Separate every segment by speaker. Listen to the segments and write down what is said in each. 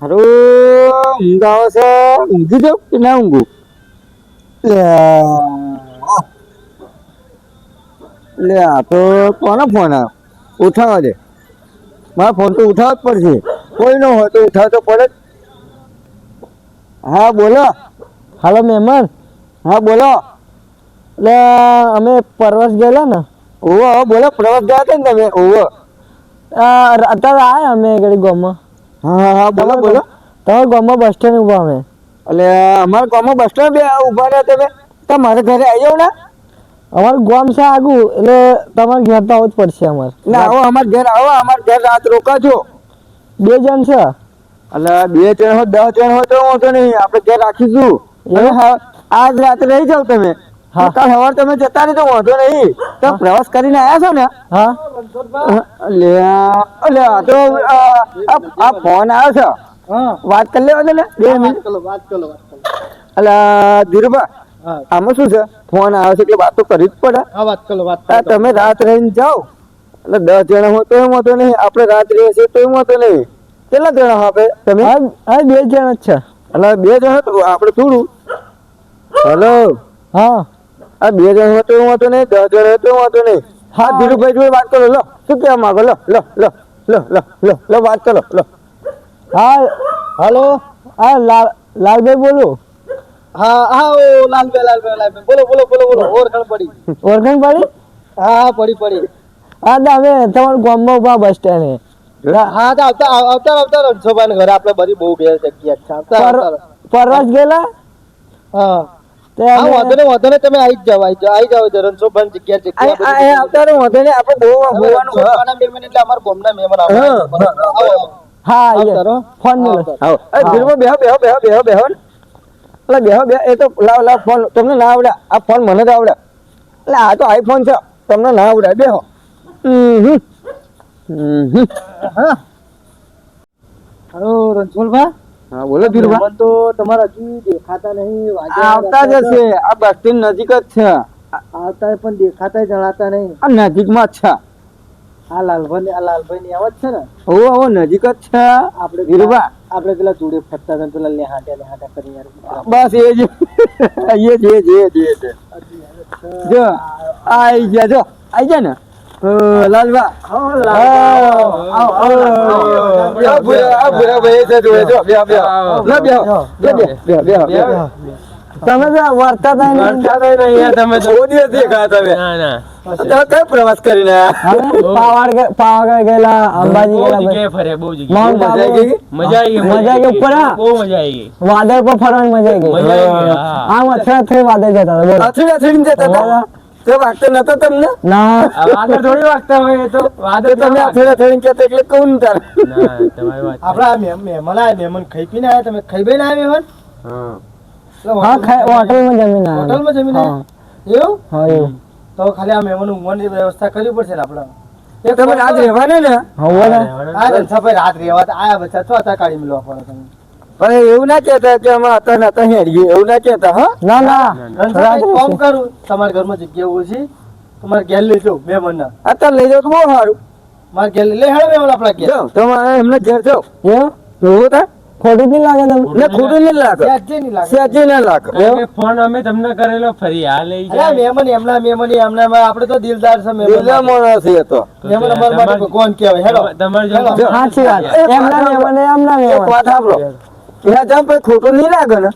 Speaker 1: હારું ઊંઘ આવે છે ઊંઘી જાઉં કે ના ઊંઘું લે આ. તો કોનો ફોન આવ્યો ઉઠાવવા દે મારા ફોન તો ઉઠાવવો જ પડશે. કોઈ ન હોય તો ઉઠાવતો પડે. હા બોલો.
Speaker 2: હાલો મહેમાન.
Speaker 1: હા બોલો.
Speaker 2: એટલે અમે પરવાસ ગયેલા ને?
Speaker 1: ઓવો બોલો. પ્રવાસ ગયા હતા ને તમે? ઓવો
Speaker 2: અત્યારે આયા અમે ઘડી ગામમાં.
Speaker 1: હા હા બોલો બોલો.
Speaker 2: તમારા ગામમાં બસ સ્ટેન્ડ ઊભા અમે.
Speaker 1: એટલે અમારા ગામમાં બસ સ્ટેન્ડ બે ઊભા રહ્યા તમે. તમારે ઘરે આવી જાવ ને.
Speaker 2: અમારું ગામ છે આગું એટલે તમારે ઘેર તો આવવું જ પડશે અમારે.
Speaker 1: ના આવો અમારે ઘેર આવો અમારા ઘેર રાત રોકાજો.
Speaker 2: બે જણ છે?
Speaker 1: એટલે બે ત્રણ હોય દસ જણ હોય તો વાંધો નહીં આપણે ઘેર રાખીશું. આજ રાત રહી જાવ તમે. કાલ સવાર તમે જતા રહી તો વાંધો નહીં. તો પ્રવાસ કરીને આવ્યા છો ને?
Speaker 2: હા.
Speaker 1: તો આ ફોન આવ્યો છે. વાત કરી લેવા ને બે મિનિટ. એટલે ધીરુભા આમાં શું છે? ફોન આવ્યો છે એટલે વાત તો કરવી જ પડે.
Speaker 2: વાત કરો વાત
Speaker 1: તમે રાત રહીને જાઓ. એટલે દસ જણા હોય તો વાંધો નહીં. આપણે રાત રહીએ છીએ તો વાંધો નહીં. કેટલા જણા આપે? તમે?
Speaker 2: હા બે જણા જ છે.
Speaker 1: એટલે બે જણા તો આપણે થોડું. હેલો.
Speaker 2: હા.
Speaker 1: આ બે જણ હોય તો વાંધો નહીં દસ જણ હોય તો વાંધો નહીં. હા. ધીરુભાઈ જોડે વાત કરો લો. શું કહેવા માંગો? લો લો લો લો લો લો લો વાત કરો લો.
Speaker 2: હા હલો? હા લાલ લાલભાઈ બોલો.
Speaker 3: હા હા ઓ લાલભાઈ લાલભાઈ લાલભાઈ. બોલો બોલો બોલો બોલો. ઓળખાણ પડી?
Speaker 2: ઓળખાણ પડી?
Speaker 3: હા હા પડી પડી.
Speaker 2: હા તો અમે તમારા ગામમાં ઊભા બસ સ્ટેન્ડ.
Speaker 3: હા તો આવતા આવતા આવતા રણછોભાઈ ઘરે. આપણે બધી બહુ ગયા જગ્યા છે. આવતા આવતા.
Speaker 2: પરવાસ ગયેલા?
Speaker 3: હા. હા વાંધો નહીં વાંધો નહીં તમે આવી જ આવી જાઓ આવી જાઓ રણછોભાઈ જગ્યા જગ્યા
Speaker 1: આ- આ- આ આવતા વાંધો નહીં આપણે હોવાનું
Speaker 3: મહેમાન એટલે અમારા ગામના મહેમાન આવે.
Speaker 1: હા,
Speaker 3: આવો, આવો.
Speaker 2: હા
Speaker 3: આવતા રહો.
Speaker 2: ફોન મેલો
Speaker 1: આવો. એ ધીરુભાઈ બેહો બેહો બેહો બેહો બેહો. એટલે બેહો બે એ તો લાવ લાવ ફોન. તમને ના આવડે. આ ફોન મને તો આવડે. એટલે આ તો આઈફોન છે. તમને ના આવડે. બેહો. હમ હમ. હમ.
Speaker 3: હાલો રણછોડભા.
Speaker 1: હા બોલો ધીરુભાઈ
Speaker 3: મહેમાન તો તમારા હજુ દેખાતા નહીં
Speaker 1: આવતા જશે. આ બસ સ્ટેન્ડ નજીક જ છે.
Speaker 3: આવતા પણ દેખાતા જણાતા નહીં.
Speaker 1: આ નજીકમાં જ છે.
Speaker 3: આ લાલભાઈ આ લાલભાઈ ની આવત છે ને?
Speaker 1: ઓ ઓ નજીક જ છે.
Speaker 3: આપણે
Speaker 1: ધીરુભા.
Speaker 3: આપણે પેલા જોડે ફરતા હતા પેલા લેહાટ્યા લેહાટ્યા કરી યાર.
Speaker 1: બસ એ જ. એ જ એ જ એ જ જો. આઈ જા જો આઈ ગયા જો આઈ ગયા ને અ, લાલબા આ ભૂરા- આ ભૂરા ભાઈ છે જોડે જો બેહો બેહો ના બેહો બે બે બેહો બેહો બેહો
Speaker 2: તમે તો વર્તા હતા નહીં.
Speaker 1: તમે ઓડિયો દેખા તમે તમે કઈ પ્રવાસ કરીને આયા?
Speaker 2: હવે પાવાગઢ ગે- પાવાગઢ ગયેલા અંબાજી ગયેલા
Speaker 4: ફરે બહુ
Speaker 2: માઉન્ટ
Speaker 1: મજા આવી
Speaker 2: આબુ
Speaker 1: ગઈ?
Speaker 4: મજા આવી ગઈ
Speaker 2: મજા આવી ગઈ ઉપર હા?
Speaker 4: બહુ મજા આવી ગઈ
Speaker 2: વાદળ પર ફરવાની મજા આવી ગઈ
Speaker 4: મજા આવી ગઈ હા.
Speaker 2: આમ અથડાથડી વાદળ જતા હતા બોલો.
Speaker 1: અથડી અથડીને જતા હતા તે વાગતો નતો તમને?
Speaker 2: ના.
Speaker 4: આ વાદળ થોડી વાગતા હોય એ તો વાદળ
Speaker 1: તમે થોડા અથડીને કહેતા એટલે કહું ને તારે.
Speaker 4: ના તમારી વાત
Speaker 3: આપડા મહેમાન આવ્યા મહેમાન ખાઈ પીને આવ્યા તમે ખાઈ પીને આવ્યા મહેમાન
Speaker 4: હા.
Speaker 2: હા ખાઈ- હોટલમાં જમીન આવ્યા.
Speaker 3: હોટલમાં જમીને
Speaker 2: આવ્યા?
Speaker 3: એવું?
Speaker 2: હા એવું.
Speaker 3: તો ખાલી આ મહેમાન ઊંઘવાની વ્યવસ્થા કરવી પડશે ને આપણે.
Speaker 1: એ તમે રાત રહેવાને ને?
Speaker 3: રણછાભાઈ રાત રહેવા તો આયા બચ્ચા છો હતા કાઢી મેળવા પડે તમે.
Speaker 1: પણ એવું ના કહેતા કે અમે હતા ને હતા હેડીએ એવું ના કહેતા હા?
Speaker 2: ના ના.
Speaker 3: કામ કરું. તમારા ઘરમાં જગ્યા ઓછી તમારે ઘેર લઈ જાઓ મહેમાન ના
Speaker 1: અત્યારે લઈ જાવ તો બહુ સારું.
Speaker 3: મારે ઘેર લઈ હેડો બે આપણા ઘેર.
Speaker 1: તમારે એમને ઘેર જાઓ.
Speaker 2: એવું
Speaker 1: જોવો તા?
Speaker 2: ખોટું નહીં લાગે તમને?
Speaker 1: ને ખોટું નહીં લાગે.
Speaker 3: સહેજે નહીં લાગે.
Speaker 1: સહેજે નહીં લાગે.
Speaker 4: ફોન અમે તમને કરેલો ફરી આ લઈ
Speaker 3: અરે
Speaker 4: જાય.
Speaker 3: મહેમાન એમના મહેમાન એમના આપણે તો દિલદાર છે
Speaker 1: દિલના
Speaker 3: દિલદાર
Speaker 1: માણસ છે એ તો.
Speaker 3: મહેમાન અમાર માટે ભગવાન કહેવાય. હેડો.
Speaker 4: તમારે જો
Speaker 2: સાચી વાત. એમના મહેમાન એમના એમના
Speaker 1: એક વાત સાંભળો ત્યાં જામ પછી ખોટું નહીં લાગે ને?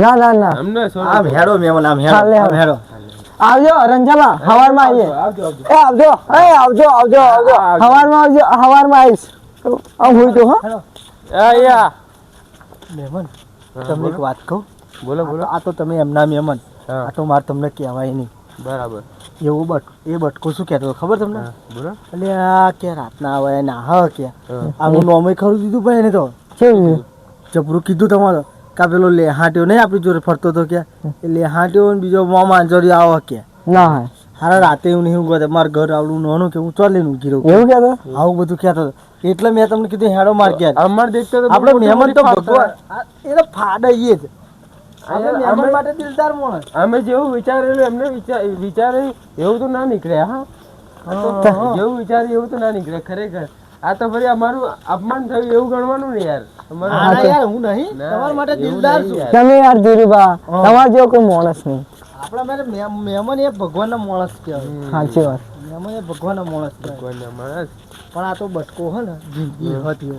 Speaker 2: ના ના ના.
Speaker 4: અમને
Speaker 3: આમ હેડો મેમન આમ હેડો આમ હેડો.
Speaker 2: આવજો રંજાબા હવારમાં આવીએ.
Speaker 4: આવજો આવજો.
Speaker 1: એ આવજો એ આવજો આવજો આવજો.
Speaker 2: હવારમાં આવજો હવારમાં આવીશ.
Speaker 1: આમ હોય તો હા.
Speaker 4: આયા
Speaker 3: મેમન તમને એક વાત કહું?
Speaker 4: બોલો બોલો.
Speaker 3: આ તો તમે એમના મેમન.
Speaker 4: હા.
Speaker 3: આ તો મારે તમને કહેવાય નહીં.
Speaker 4: બરાબર.
Speaker 3: એવું બટ એ બટકો શું કહેતો ખબર તમને?
Speaker 4: બોલો.
Speaker 3: એટલે આ કે રાતના આવે ના હા કે. આનું નોમે ખરું દીધું ભાઈ એને તો.
Speaker 2: શું
Speaker 3: જબરું કીધું તમારે? કા પેલો લેહાટ્યો નહીં આપણી જોડે ફરતો હતો કે? એ લેહાટ્યો ને બીજો મોમાં અંજરી આવો કે?
Speaker 2: ના હા.
Speaker 3: હારા રાતે એવું નહીં ઊંઘવા દે. ઘર આવડું નાનું કે હું ચાલે ઊંઘી રહું.
Speaker 2: એવું કહેતો?
Speaker 3: આવું બધું કહેતો હતો. એટલે મેં તમને કીધું હેડો માર ગયા
Speaker 4: અમાર દેખતો તો
Speaker 3: આપણે મહેમાન તો ભગવાન એ તો ફાડે એ જ.
Speaker 4: અમે-
Speaker 3: માટે દિલદાર માણસ.
Speaker 4: અમે જેવું વિચારેલું એમને વિચાર વિચારે એવું તો ના નીકળે હા? જેવું વિચાર્યું એવું તો ના નીકળે ખરેખર. આ તો ફરી અમારું અપમાન થયું એવું ગણવાનું ને યાર.
Speaker 3: યાર હું નહીં.
Speaker 4: ના,
Speaker 3: તમારા માટે દિલદાર છું.
Speaker 2: તમે યાર ધીરુભા તમારા જેવો કોઈ માણસ નહીં.
Speaker 3: આપણા માટે મહેમાન એ ભગવાનના માણસ કહેવાય.
Speaker 2: સાચી વાત.
Speaker 3: મહેમાન એ ભગવાનના માણસ. પણ આ તો બટકો હે ને જિંદગી હતી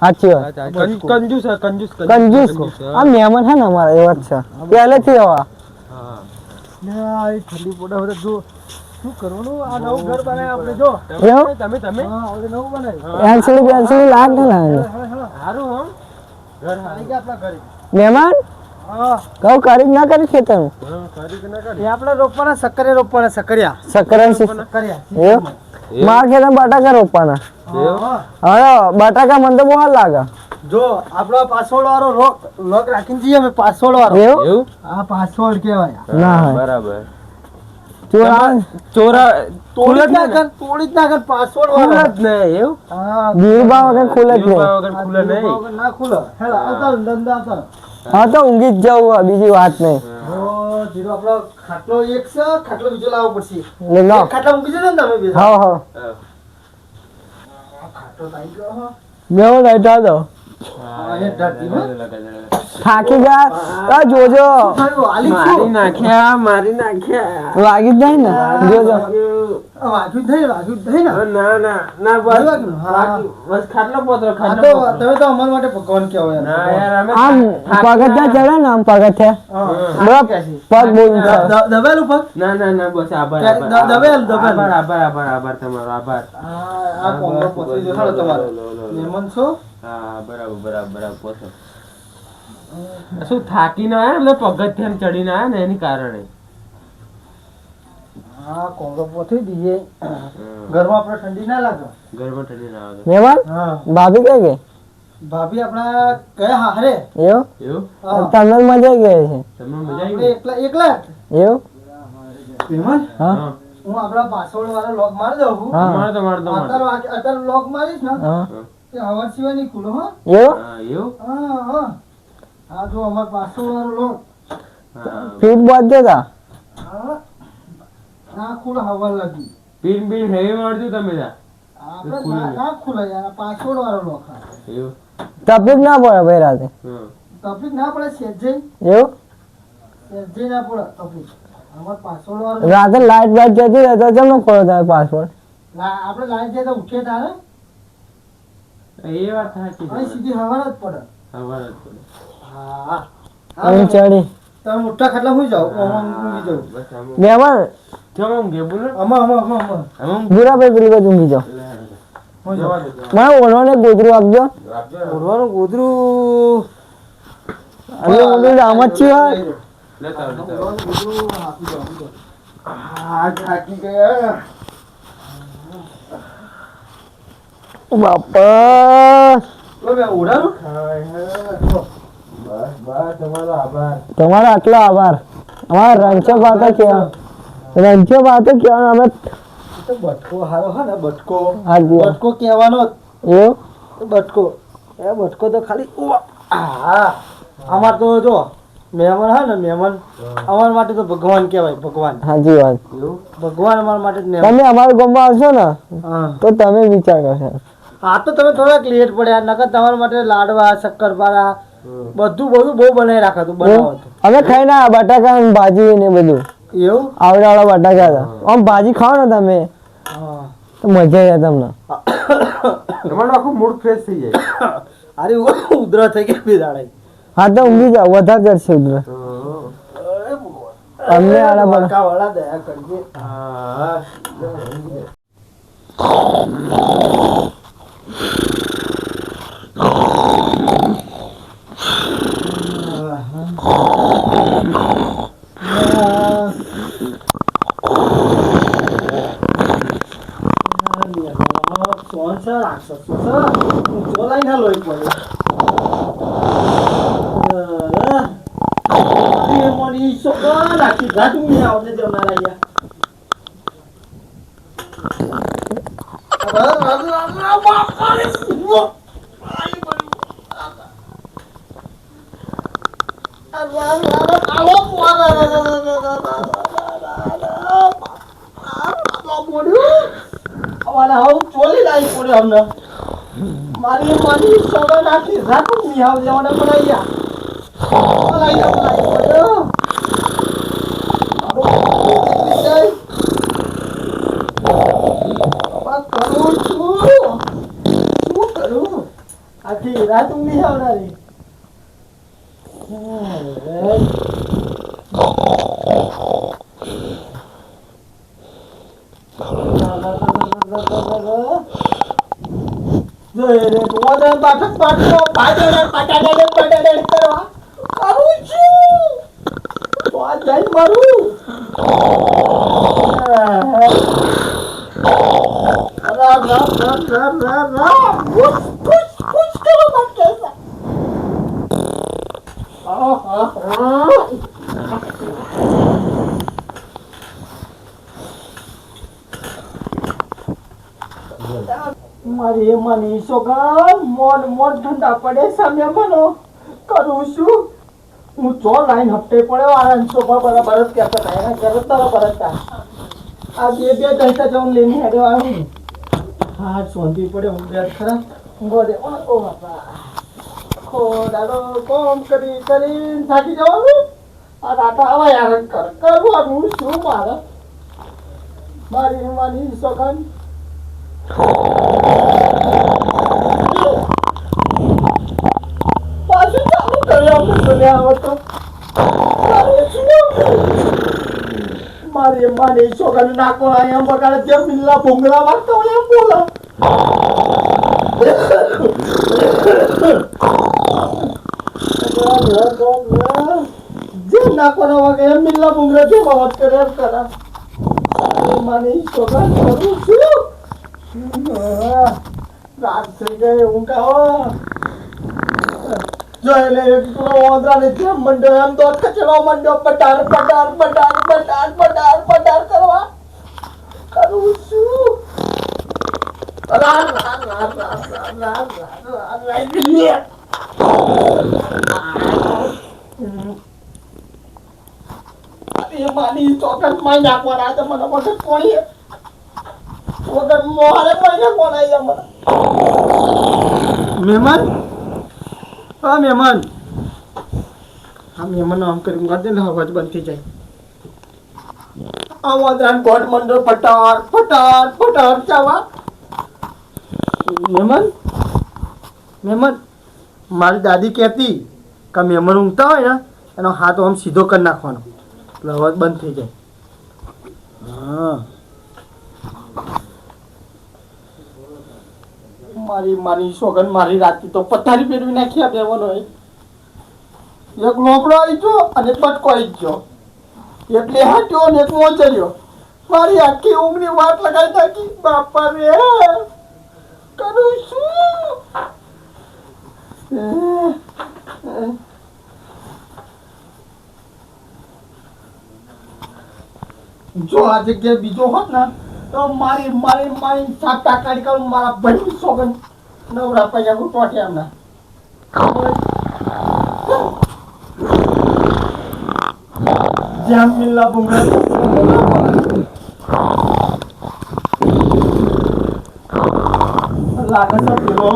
Speaker 2: સાચી વાત.
Speaker 4: કંજૂસ કંજૂસ
Speaker 2: કંજૂસ. આ મહેમાન છે ને અમારા એવા જ છે. પહેલેથી એવા
Speaker 4: હા.
Speaker 3: ઠંડી પડે જો શું કરવાનું આ નવું ઘર બનાવ્યું આપણે જો.
Speaker 2: એવું?
Speaker 4: તમે તમે
Speaker 3: હા આપણે નવું બનાવ્યું.
Speaker 2: એલસીડી બેલસીડી લાગ ને લાગે
Speaker 4: સારું હો ઘર
Speaker 3: આવી ગયા આપણા ઘરે.
Speaker 2: મહેમાન?
Speaker 3: હા.
Speaker 2: કહું કરી જ ના કરી ખેતરનું
Speaker 4: હા, કરી કે ના કરી?
Speaker 3: એ આપણે રોપવાના સક્કરે રોપવાના સક્કરિયા.
Speaker 2: સક્કરા
Speaker 3: સક્કરિયા.
Speaker 2: એવું? મારા ખેતર બટાકા રોપવાના.
Speaker 3: હા.
Speaker 2: હવે બટાકા મને તો બહુ હાલ લાગે.
Speaker 3: જો આપણો પાસવર્ડ વાળો લોક લોક રાખીને જઈએ અમે પાસવર્ડ વાળો
Speaker 2: એવું?
Speaker 4: એવું?
Speaker 3: આ પાસવર્ડ કહેવાય.
Speaker 2: ના હોય.
Speaker 4: બરાબર.
Speaker 2: ચોર
Speaker 4: ચોરા
Speaker 3: તોડી
Speaker 4: જ
Speaker 3: જ ના કર. તોડી ના કર પાસવર્ડ વાળો.
Speaker 4: જ નહીં એવું?
Speaker 3: હા.
Speaker 2: વગર ખુલે નહીં.
Speaker 4: એવું વગર ખુલે નહીં.
Speaker 3: ના ખુલે હેલો આવતા ધંધા આવતા
Speaker 2: હા તો ઊંઘી જ જવું બીજી વાત નહીં.
Speaker 3: જીરો આપણો ખાટલો એક છે ખાટલો બીજો લાવવો પડશે.
Speaker 2: લે લો.
Speaker 3: એક મૂકી જજો ને તમે બે.
Speaker 2: હા હા.
Speaker 3: ખાટલો ગયો
Speaker 2: દો
Speaker 3: ધરતી હો.
Speaker 2: થાકી ગયા જોજો
Speaker 4: મારી નાખ્યા મારી નાખ્યા
Speaker 2: વાગી જાય ને? જોજો
Speaker 3: ને.
Speaker 4: ના ના. ના બસ. ખાટલો પોતરો ખાટલો
Speaker 3: તમે તો અમારા માટે ભગવાન કહેવાય
Speaker 4: ના યાર
Speaker 2: આમ પગથિયા ચડે ને આમ પગથિયા? પગ બહુ
Speaker 3: દબાયેલું પગ?
Speaker 4: ના ના ના બસ આભાર
Speaker 3: દબાયેલ, દબાયેલ.
Speaker 4: આભાર આભાર આભાર તમારો આભાર.
Speaker 3: આ આ પહોંચી ગયો. તમારો. મહેમાન છો?
Speaker 4: હા બરાબર બરાબર બરાબર પોતો શું થાકી ના આવ્યા એટલે પગથિયાને ચડીને આવ્યા ને એની કારણે?
Speaker 3: હા કોંગો પહોંચી ઘરમાં આપણે ઠંડી ના લાગે.
Speaker 4: ઘરમાં ઠંડી ના આવે
Speaker 2: મહેમાન ભાભી કઈ ગઈ?
Speaker 3: ભાભી આપણા કયા હારે
Speaker 2: એવું?
Speaker 4: એવું?
Speaker 2: તમને મજા ગઈ છે?
Speaker 4: તમને મજા આવી
Speaker 3: આપણે એકલા એકલા?
Speaker 2: એવું? હા.
Speaker 3: આપણા પાસવર્ડ વાળો લોક મારી દઉં
Speaker 2: હા.
Speaker 4: મારો તો મારો તો
Speaker 3: અત્યારે અત્યારે લોક મારીશ ને.
Speaker 2: હા.
Speaker 3: તે હવાર સિવાય નહીં ખુલો હા?
Speaker 2: એવું
Speaker 4: હા એવું?
Speaker 3: હા હા. હા જો અમારો પાસવર્ડ વાળો
Speaker 4: હા.
Speaker 2: તા.
Speaker 3: હા. ના ખુલે હવા લાગી.
Speaker 4: પીન પીન હેવી મારજો તમે તા.
Speaker 3: આપણે ના ખુલે યાર પાસવર્ડ વાળો હા.
Speaker 4: એવું?
Speaker 2: તકલીફ ના પડે ભાઈ રાતે.
Speaker 4: હા.
Speaker 3: તકલીફ ના પડે સેજે
Speaker 2: એવું?
Speaker 3: સેજે ના પડે તકલીફ. અમાર પાસવર્ડ વાળો
Speaker 2: રાતે લાઈટ બાઈટ જતી રહે તો કેમ ખોલો તમે પાસપોર્ટ
Speaker 3: આપડે આપણે લાઈન જાય તો ઉઠે તારે?
Speaker 4: એ વાત સાચી
Speaker 3: અહીં સીધી હવા જ પડે.
Speaker 4: હવાર જ પડે.
Speaker 3: હા.
Speaker 2: અહીં ચડી
Speaker 3: તમે મોટા ખાટલા હું જાવ આમાં ઊંઘી જાઉં
Speaker 4: બસ આમ કેમ બોલો
Speaker 2: ભાઈ બાજુ ઊંઘી
Speaker 3: હું
Speaker 4: જવા
Speaker 2: મને ઓળવાને ગોદરું આપજો.
Speaker 3: ઓઢવાનું ગોદરું?
Speaker 2: ઓળવું આમ જ છે
Speaker 4: લેતા આવો, લેતા આવો.
Speaker 3: ઓઢવાનું ગોદરું આપી દો આપી દો. હા થાકી ગયા
Speaker 2: બાપા
Speaker 4: તમારો
Speaker 2: આટલો આભાર. અમારા રંચો ભાતો કેવા રંચો ભાતો કેવા અમે
Speaker 3: બટકો હારો હા ને બટકો. બટકો કહેવાનો.
Speaker 2: એવું?
Speaker 3: બટકો. એ બટકો તો ખાલી હા. અમાર તો જો મહેમાન હા ને મહેમાન. અમારા માટે તો ભગવાન કહેવાય ભગવાન.
Speaker 2: હાજી વાત
Speaker 3: ભગવાન અમારા માટે
Speaker 2: તમે અમારા ગામમાં આવશો ને તો તમે વિચાર કરશો.
Speaker 3: આ તો તમે થોડા ક્લિયર પડ્યા નકર તમારા માટે લાડવા શક્કરપારા બધું બધું બહુ બનાવી રાખાતું બનાવતું.
Speaker 2: અમે ખાઈને આ બટાકા અને ભાજી ને બધું.
Speaker 3: એવું?
Speaker 2: આવડાવાળા બટાકા હતા. આમ ભાજી ખાવ ને તમે તો મજા આવે તમને.
Speaker 4: તમારું આખું મૂડ ફ્રેશ થઈ જાય.
Speaker 3: અરે ઉધરા થઈ ગઈ બે દાડે.
Speaker 2: હા તો ઊંઘી જાઓ વધારે જશે ઉધરા. અમને આડા બટા
Speaker 3: કાવાળા દયા કરજે
Speaker 4: હા.
Speaker 3: સોન છે રાક્ષસ છે ઊંચો લાઈને લોહી પડે અરે મોની છોકરા રાખી ઘાટ મી આવને દેવનારા યા અમારે હવે ચોલી લાવી પડે અમને મારી મારી સોગા નાખી રાખું ની આવ જવાને બનાવી યા બનાવી યા બનાવી પડ્યો કરું છું શું કરું આખી રાત ઊંઘી આવનારી હે. જોઈએ રે ઓને બાઠક બાઠકો પાડે પટાડે પટાડે કરવા કરું છું તો આ જઈ મારી માની સોડા નાખી રાખું નહીં આવ દેવાને બોલાયા બોલાયા બોલાયા રાત ઊંઘી આવનારી బట్టకు పట్టు పట్టడే పట్టడే పట్టడే ఇస్తారా మరు రా రా రా రా రా મારી મની છોકરા મોન મોન ઠંડા પડે સામે મનો. કરું છું. હું ચો લાઈન હપ્તે પડ્યો આનંદ છોકરા બરાબર જ કહેતા હતા. એના ઘરે બરાબર હતા. આ બે બે દહેતા જવું લઈને હેડ્યો આવ્યો હા સોંધી પડે હું બેઠ ખરા. ગોડે ઓ બાપા. ખોડાનો કોમ કરી કરી થાકી જવાનું આ રાતા આવા યાર કર કરવાનું શું મારે મારી મારી સગન પાછું ચાલુ કર્યો અમે તો ને આવતો મારે શું? મારી મારી છોકરાને નાકો અહીંયા બગાડે જેમ બિલ્લા ભૂંગળા વાગતો હોય એમ બોલો જેમ નાખવાનો વાગે એમ બિલ્લા ભૂંગળા જેમ અવાજ કરે એમ કરે મારી છોકરા કરું છું રાત થઈ ગઈ ઊંઘ આવો જો એટલે એક પેલો વાંદરાને જેમ મંડ્યો એમ તો કચરો મંડ્યો પટાર પટાર પટાર પટાર પટાર પટાર કરવા કરું છું રા રા રા રા રા રા રા રા લે. મારી મહેમાન? હા મહેમાન. હા, મહેમાન, આમ કરી કરી દે અવાજ બંધ થઈ જાય. આ વાંદરાન ગોડ મંડળ પટાર પટાર પટાર ચાવા મહેમાન? મહેમાન? મારી દાદી કહેતી કે મહેમાન ઊંઘતા હોય ને, એનો હાથ આમ સીધો કરી નાખવાનો. એટલે અવાજ બંધ થઈ જાય. મારી મારી સોગન મારી રાતી તો પથારી પહેરવી નાખી આ બેવાનો એક. લોકડો આવી ગયો અને પટકો આવી ગયો. એક લેહાટ્યો અને એક મોચર્યો મારી આખી ઊંઘની વાત લગાવી નાખી. બાપા રે, કરું શું જો આ જગ્યાએ બીજો હોત ને તો મારી મારી મારી સાતા કાઢી કરું મારા ભાઈ સોગન નવરા પૈયા હું ટોટે એમના જેમ મિલ્લા ભૂંગળા લાગે છે પેલો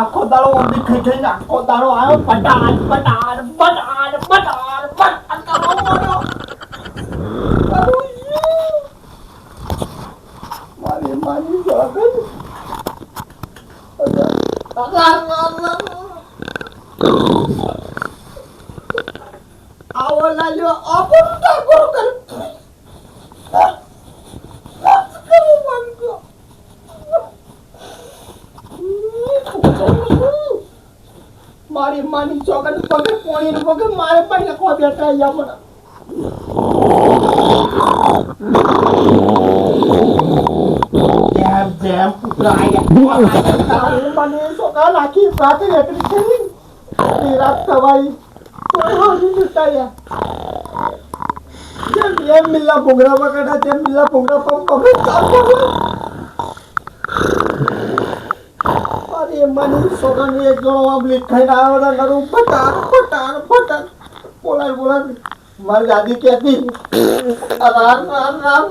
Speaker 3: આખો દાડો ઓંધી ખાઈ ખાઈને આખો દાડો આવ્યો. પટાર પટાર પટાર પટાર પટાર? મારી મારી સોગન આવો લાલ્યો આપણ ટાકોર કર માની છોકરા પગે પોણી પગે મારે પણ લખવા બેઠા અહીંયા પણ જેમ જેમ પુત્રા હું મને છોકરા નાખી વાત એટલી છે ને રાત થવાઈ તો હાજી જતા જેમ જેમ મિલ્લા ભૂંગરા પકડા તેમ મિલ્લા ભૂંગરા પંપ પકડ ચાલતો અરે એક જણો આમ લીખાઈને આવ્યો ને નરું પટાર પટાર પટાર બોલાય બોલાય, મારી દાદી કહેતી રામ રામ રામ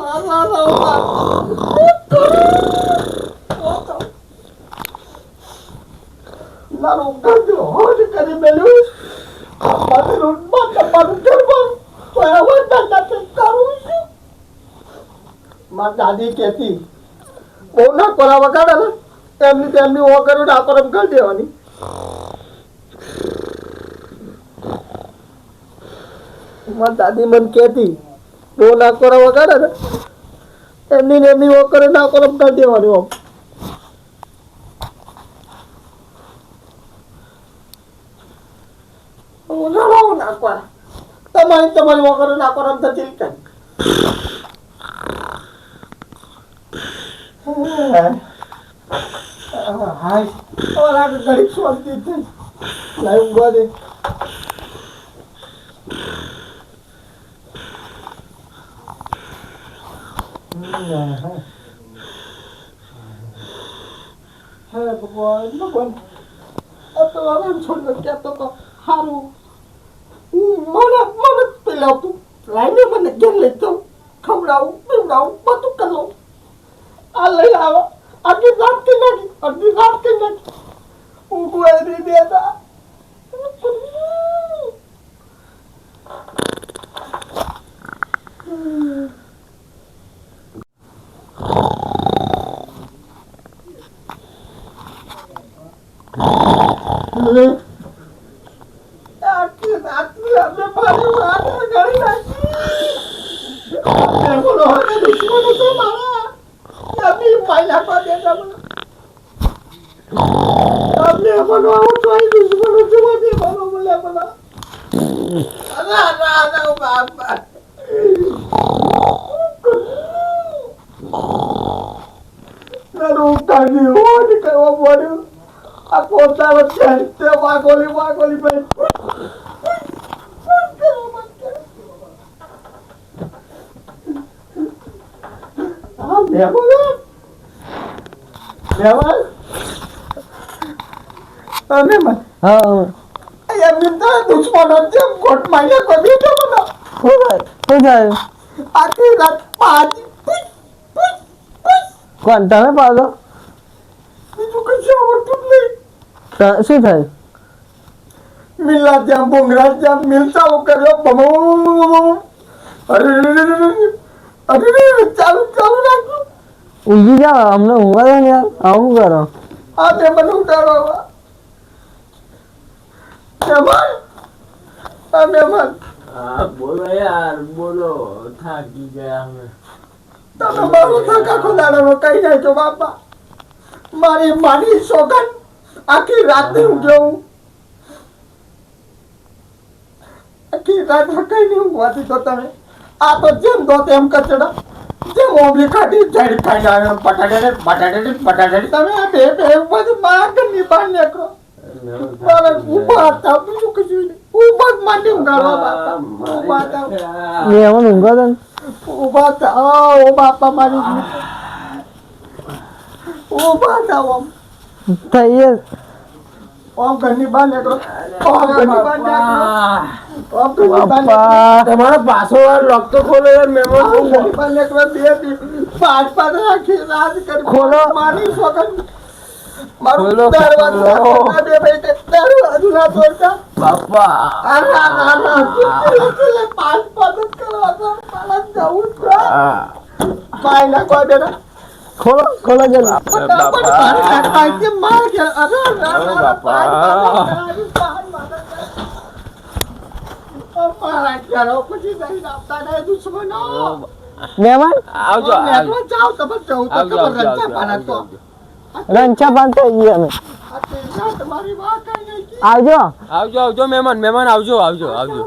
Speaker 3: બહુ ના કોરા વગાડે ને. એમની તેમની ઓ કરું ના પરમ કરી દેવાની. મારી દાદી મને કહેતી બહુ ના વગાડે ને. એમની ને એમની ઓ કરે ના પરમ કરી દેવાની નાખવા તમારી તમારી વગર નાખો રમતા ચીલકન હાય ઓલા ઘડી શાંતિ થઈ લાઈવ ઊંઘવા દે હે ભગવાન ભગવાન આ તો હવે છોડ દો ક્યાં તો સારું મને મને પેલા તું લાઈને મને ઘેર લઈ જાઉં ખવડાવું પીવડાવું બધું કરું આ લઈ આવો અડધી રાત કે નાખી અડધી રાત કે નાખી ઊંઘવા નહીં દેતા આખી રાતની અમે મારી વાત ગળી નાખી આપણે બોલો હવે દુશ્મનો છે મારા એમની માયલા પર દેતા મને તમને મને આવું જોઈ દુશ્મનો છે મને બોલો બોલે બોલો ના ના ના બાપા કાઢી હોડ કરવા પડ્યું આ પોતા વચ્ચે તે વાગોલી વાગોલી હા એમની તો દુશ્મનો કોટ કોઈ બીજો મને
Speaker 2: શું
Speaker 3: આખી રાત પાંચ.
Speaker 2: કોણ તમે પાડો
Speaker 3: બીજું કશું આવડતું જ નહીં.
Speaker 2: શું થાય?
Speaker 3: મિલના ત્યાં ભૂંગરા ત્યાં મિલ ચાલુ કર્યો બમો અરે અરે ચાલુ ચાલુ રાખ્યું
Speaker 2: જાઓ અમને ઊંઘવા દો ને યાર. આવું કરો.
Speaker 3: આ તે મને ઉતારો મહેમાન આ મહેમાન
Speaker 4: આ બોલો યાર બોલો. થાકી ગયા અમે.
Speaker 3: તમે મારો થકા ખોદાડાનો કહી જાય બાપા. મારી માની સોગન આખી રાતે ઊંઘ્યો આખી રાત હકાઈ નહીં ઊંઘવાતી તો તમે. આ તો જેમ દો તેમ કચડા. જેમ ઓમલી ખાટી જડી ખાઈ જાય બટાટે બટાટે બટાટે તમે આ બે બે બધું માર્ગ બહાર નીકળો. મારે ઊભા હતા જ માંડી ઊંઘાડવા બાપા. ઊભા ઊભા થા ઓ બાપા મારી ઊભા થા ઓમ
Speaker 2: થઈએ
Speaker 3: ઓમ ઘરની બહાર નીકળો ઓમ ઘરની બહાર નીકળો ઓમ ઘરની બહાર નીકળો
Speaker 2: બાપા
Speaker 4: તમારો પાછો લોક તો ખોલો યાર
Speaker 3: ઓમ
Speaker 4: મહેમાન
Speaker 3: ઘરની બહાર નીકળો બે પાંચ પાંચ રાખી રાત કરી
Speaker 2: ખોલો.
Speaker 3: મારી સોગન મારું દરવાજો બે ભાઈ દરવાજો ના તોડતા
Speaker 4: બાપા.
Speaker 3: આ ના ના ના પાંચ પાંચ કરવા ના કોઈ બેટા
Speaker 2: ખોલો ખોલો
Speaker 3: કે
Speaker 2: મહેમાન
Speaker 4: આવજો. આવજો
Speaker 3: રંચા પાન
Speaker 2: થઈ અમે આવજો
Speaker 4: આવજો આવજો મહેમાન મહેમાન આવજો આવજો. આવજો.